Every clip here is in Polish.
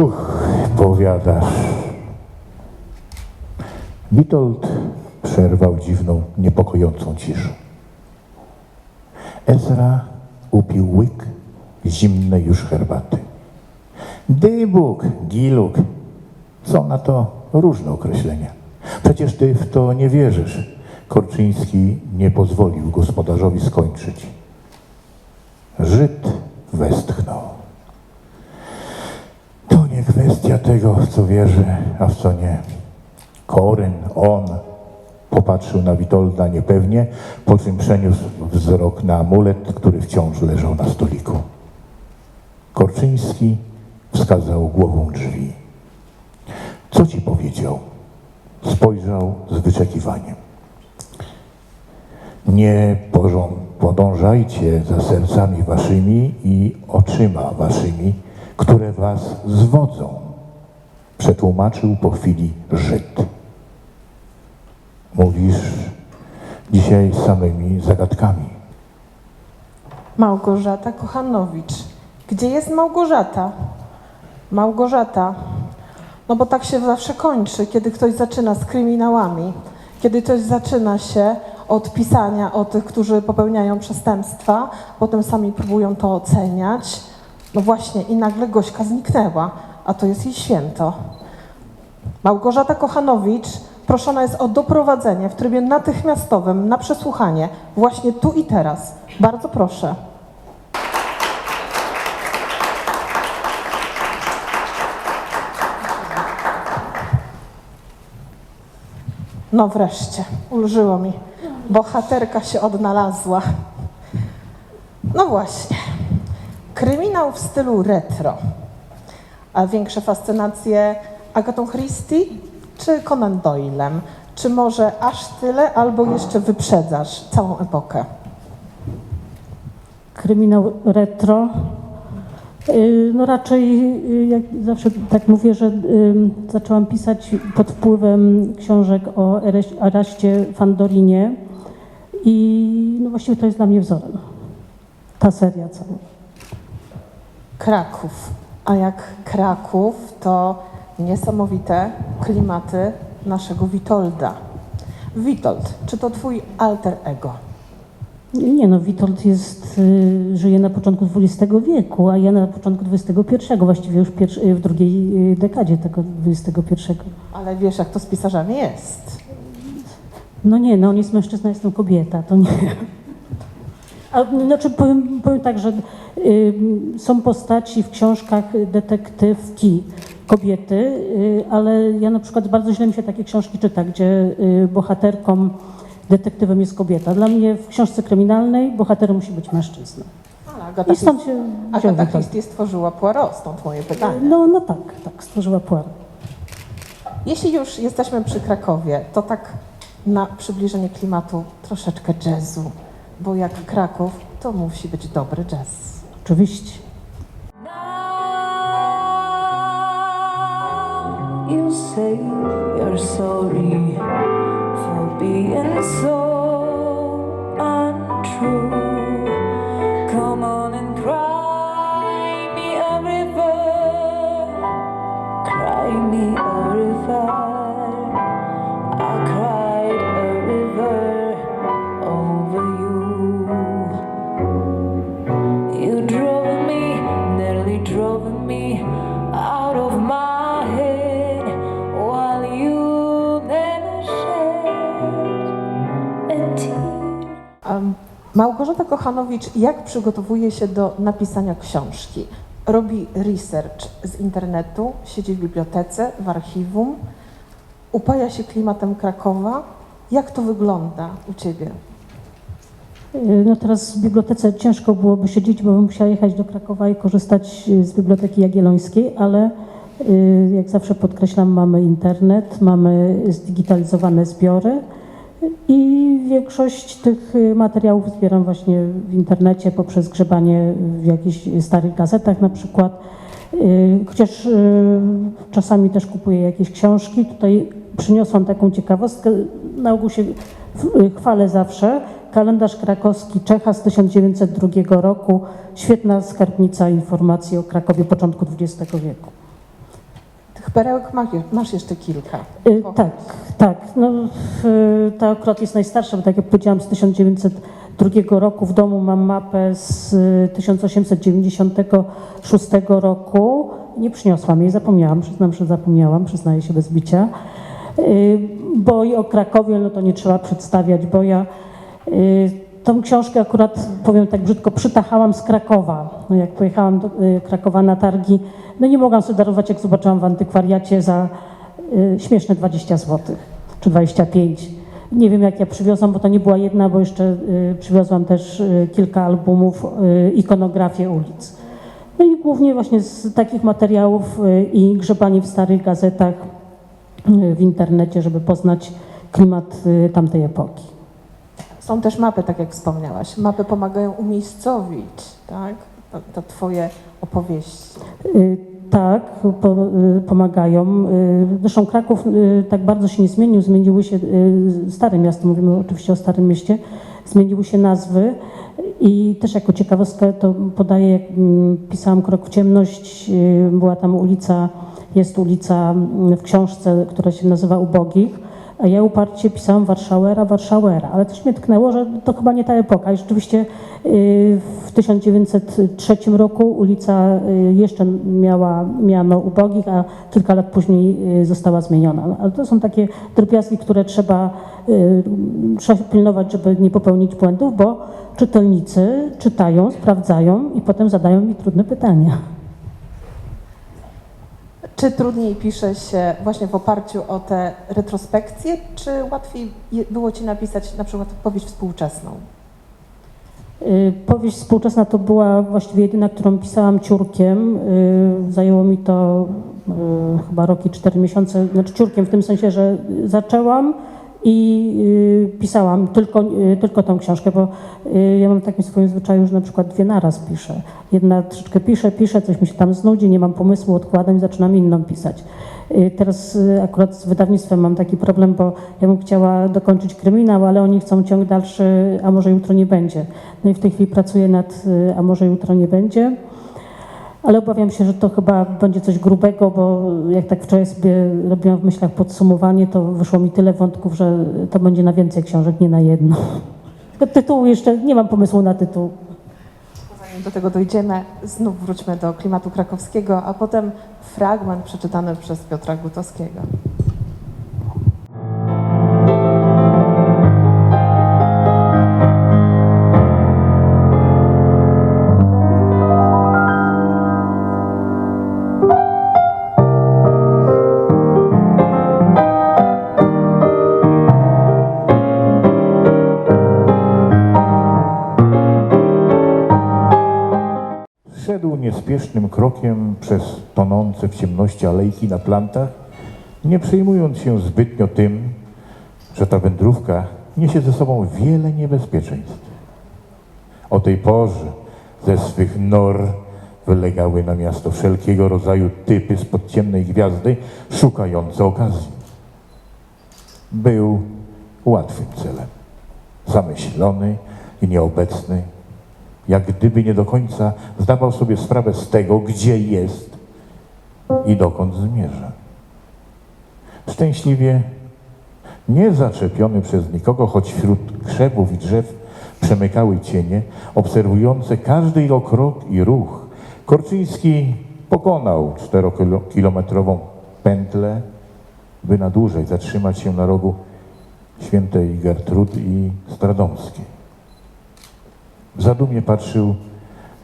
Uch, powiadasz. Witold przerwał dziwną, niepokojącą ciszę. Ezra upił łyk zimnej już herbaty. Dybuk, giluk, są na to różne określenia. Przecież ty w to nie wierzysz. Korczyński nie pozwolił gospodarzowi skończyć. Żyd westchnął. To nie kwestia tego, w co wierzy, a w co nie. Koryn, on popatrzył na Witolda niepewnie, po czym przeniósł wzrok na amulet, który wciąż leżał na stoliku. Korczyński wskazał głową drzwi. Co ci powiedział? Spojrzał z wyczekiwaniem. Nie podążajcie za sercami waszymi i oczyma waszymi, które was zwodzą, przetłumaczył po chwili Żyd. Mówisz dzisiaj samymi zagadkami. Małgorzata Kochanowicz. Gdzie jest Małgorzata? Małgorzata. No bo tak się zawsze kończy, kiedy ktoś zaczyna z kryminałami, kiedy ktoś zaczyna się od pisania o tych, którzy popełniają przestępstwa, potem sami próbują to oceniać. No właśnie, i nagle Gośka zniknęła, a to jest jej święto. Małgorzata Kochanowicz proszona jest o doprowadzenie w trybie natychmiastowym na przesłuchanie, właśnie tu i teraz. Bardzo proszę. No wreszcie, ulżyło mi. Bohaterka się odnalazła. No właśnie. Kryminał w stylu retro. A większe fascynacje Agatą Christie czy Conan Doylem? Czy może aż tyle, albo jeszcze wyprzedzasz całą epokę? kryminał retro. Y, No raczej, y, jak zawsze tak mówię, że zaczęłam pisać pod wpływem książek o Araście Fandorinie i no właściwie to jest dla mnie wzorem. Ta seria cała. Kraków. A jak Kraków, to niesamowite klimaty naszego Witolda. Witold, czy to twój alter ego? Nie no, Witold jest, y, żyje na początku XX wieku, a ja na początku XXI, właściwie już y, w drugiej y, dekadzie tego XXI. Ale wiesz, jak to z pisarzami jest. No nie, no on jest mężczyzna, jestem kobieta, to nie. A, znaczy powiem, powiem tak, że y, są postaci w książkach detektywki kobiety, y, ale ja na przykład bardzo źle mi się takie książki czyta, gdzie y, bohaterką, detektywem jest kobieta. Dla mnie w książce kryminalnej bohaterem musi być mężczyzna. Ale Agata, I stąd się Agata. Christie stworzyła Poirot, stąd moje pytanie. No, no tak, tak, stworzyła Poirot. Jeśli już jesteśmy przy Krakowie, to tak na przybliżenie klimatu troszeczkę jazzu, bo jak Kraków, to musi być dobry jazz. Oczywiście. You say you're sorry for being so untrue. Come on Małgorzata Kochanowicz, jak przygotowuje się do napisania książki? Robi research z internetu, siedzi w bibliotece, w archiwum, upaja się klimatem Krakowa. Jak to wygląda u Ciebie? Y, No teraz w bibliotece ciężko byłoby siedzieć, bo bym musiała jechać do Krakowa i korzystać y, z Biblioteki Jagiellońskiej, ale y, jak zawsze podkreślam, mamy internet, mamy zdigitalizowane zbiory i większość tych y, materiałów zbieram właśnie w internecie poprzez grzebanie w jakichś starych gazetach na przykład. Y, Chociaż y, czasami też kupuję jakieś książki. Tutaj przyniosłam taką ciekawostkę. Na ogół się chwalę zawsze. Kalendarz krakowski Czecha z 1902 roku. Świetna skarbnica informacji o Krakowie początku XX wieku. Perełek masz, masz jeszcze kilka. Y, Tak, tak. No, ta akurat jest najstarsza, bo tak jak powiedziałam, z 1902 roku. W domu mam mapę z y, 1896 roku. Nie przyniosłam jej, zapomniałam, przyznam, że zapomniałam, przyznaję się bez bicia. Y, Bo i o Krakowie, no to nie trzeba przedstawiać, bo ja y, tą książkę akurat, powiem tak brzydko, przytachałam z Krakowa. No jak pojechałam do y, Krakowa na targi, no nie mogłam sobie darować, jak zobaczyłam w antykwariacie za y, śmieszne 20 zł, czy 25. Nie wiem, jak ja przywiozłam, bo to nie była jedna, bo jeszcze y, przywiozłam też y, kilka albumów, y, ikonografię ulic. No i głównie właśnie z takich materiałów y, i grzebanie w starych gazetach, y, w internecie, żeby poznać klimat y, tamtej epoki. Są też mapy, tak jak wspomniałaś. Mapy pomagają umiejscowić, tak? To, to twoje opowieści. Y, Tak, po, y, pomagają. Y, Zresztą Kraków y, tak bardzo się nie zmienił. Zmieniły się, stare miasto, mówimy oczywiście o Starym Mieście, zmieniły się nazwy i też jako ciekawostkę to podaję, jak mm, pisałam Krok w ciemność, była tam ulica, jest ulica mm, w książce, która się nazywa Ubogich, a ja uparcie pisałam Warszałera, Warszałera, ale też mnie tknęło, że to chyba nie ta epoka. I rzeczywiście y, w 1903 roku ulica y, jeszcze miała miano ubogich, a kilka lat później y, została zmieniona. Ale to są takie drobiazgi, które trzeba, trzeba pilnować, żeby nie popełnić błędów, bo czytelnicy czytają, sprawdzają i potem zadają mi trudne pytania. Czy trudniej pisze się właśnie w oparciu o te retrospekcje, czy łatwiej było ci napisać na przykład powieść współczesną? Y, Powieść współczesna to była właściwie jedyna, którą pisałam ciurkiem. Y, Zajęło mi to y, chyba rok i cztery miesiące, znaczy ciurkiem w tym sensie, że zaczęłam i y, pisałam tylko, y, tylko tą książkę, bo y, ja mam takim swoim zwyczaju, że na przykład dwie naraz piszę. Jedna troszeczkę piszę, piszę, coś mi się tam znudzi, nie mam pomysłu, odkładam i zaczynam inną pisać. Teraz akurat z wydawnictwem mam taki problem, bo ja bym chciała dokończyć kryminał, ale oni chcą ciąg dalszy, a może jutro nie będzie. No i w tej chwili pracuję nad, a może jutro nie będzie. Ale obawiam się, że to chyba będzie coś grubego, bo jak tak wczoraj sobie robiłam w myślach podsumowanie, to wyszło mi tyle wątków, że to będzie na więcej książek, nie na jedno. Tylko tytułu jeszcze, nie mam pomysłu na tytuł. Zanim do tego dojdziemy, znów wróćmy do klimatu krakowskiego, a potem fragment przeczytany przez Piotra Gutowskiego. Krokiem przez tonące w ciemności alejki na plantach, nie przejmując się zbytnio tym, że ta wędrówka niesie ze sobą wiele niebezpieczeństw. O tej porze ze swych nor wylegały na miasto wszelkiego rodzaju typy spod ciemnej gwiazdy, szukające okazji. Był łatwym celem, zamyślony i nieobecny, jak gdyby nie do końca zdawał sobie sprawę z tego, gdzie jest i dokąd zmierza. Szczęśliwie nie zaczepiony przez nikogo, choć wśród krzewów i drzew przemykały cienie, obserwujące każdy jego krok i ruch, Korczyński pokonał czterokilometrową pętlę, by na dłużej zatrzymać się na rogu świętej Gertrud i Stradomskiej. W zadumie patrzył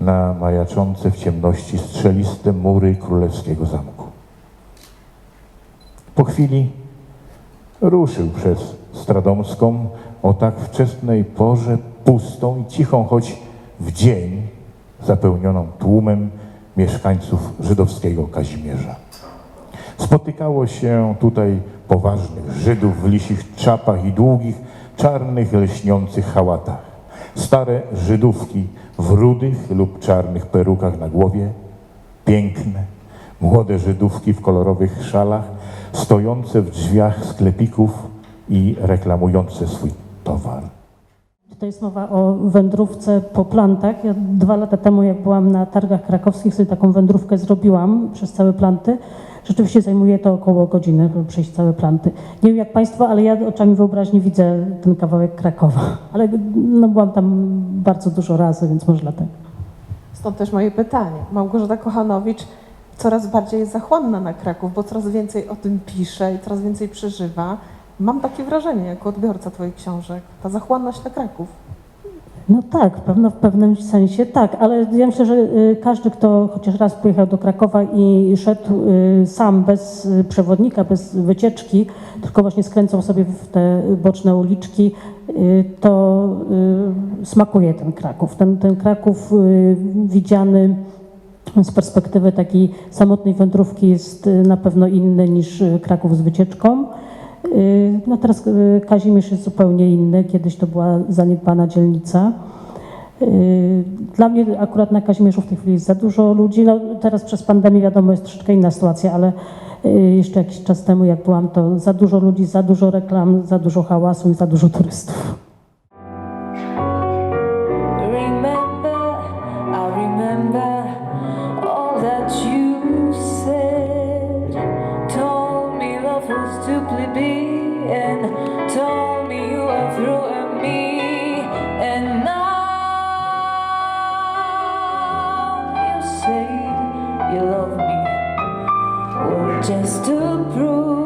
na majaczące w ciemności strzeliste mury królewskiego zamku. Po chwili ruszył przez Stradomską o tak wczesnej porze, pustą i cichą, choć w dzień zapełnioną tłumem mieszkańców żydowskiego Kazimierza. Spotykało się tutaj poważnych Żydów w lisich czapach i długich, czarnych, lśniących hałatach. Stare Żydówki w rudych lub czarnych perukach na głowie, piękne, młode Żydówki w kolorowych szalach, stojące w drzwiach sklepików i reklamujące swój towar. Tutaj jest mowa o wędrówce po plantach. Ja dwa lata temu, jak byłam na targach krakowskich, sobie taką wędrówkę zrobiłam przez całe planty. Rzeczywiście zajmuje to około godziny, żeby przejść całe planty. Nie wiem jak Państwo, ale ja oczami wyobraźni widzę ten kawałek Krakowa. Ale no, byłam tam bardzo dużo razy, więc może dlatego. Stąd też moje pytanie. Małgorzata Kochanowicz coraz bardziej jest zachłanna na Kraków, bo coraz więcej o tym pisze i coraz więcej przeżywa. Mam takie wrażenie jako odbiorca Twoich książek, ta zachłanność na Kraków. No tak, pewno w pewnym sensie tak, ale ja myślę, że y, każdy, kto chociaż raz pojechał do Krakowa i szedł y, sam, bez przewodnika, bez wycieczki, tylko właśnie skręcał sobie w te boczne uliczki, y, to smakuje ten Kraków. Ten, ten Kraków widziany z perspektywy takiej samotnej wędrówki jest na pewno inny niż Kraków z wycieczką. Y, No teraz y, Kazimierz jest zupełnie inny. Kiedyś to była zaniedbana dzielnica. Y, Dla mnie akurat na Kazimierzu w tej chwili jest za dużo ludzi. No, teraz przez pandemię wiadomo jest troszeczkę inna sytuacja, ale jeszcze jakiś czas temu jak byłam, to za dużo ludzi, za dużo reklam, za dużo hałasu i za dużo turystów. was to plebeian Told me you are through and me. And now you say you love me. Well, just to prove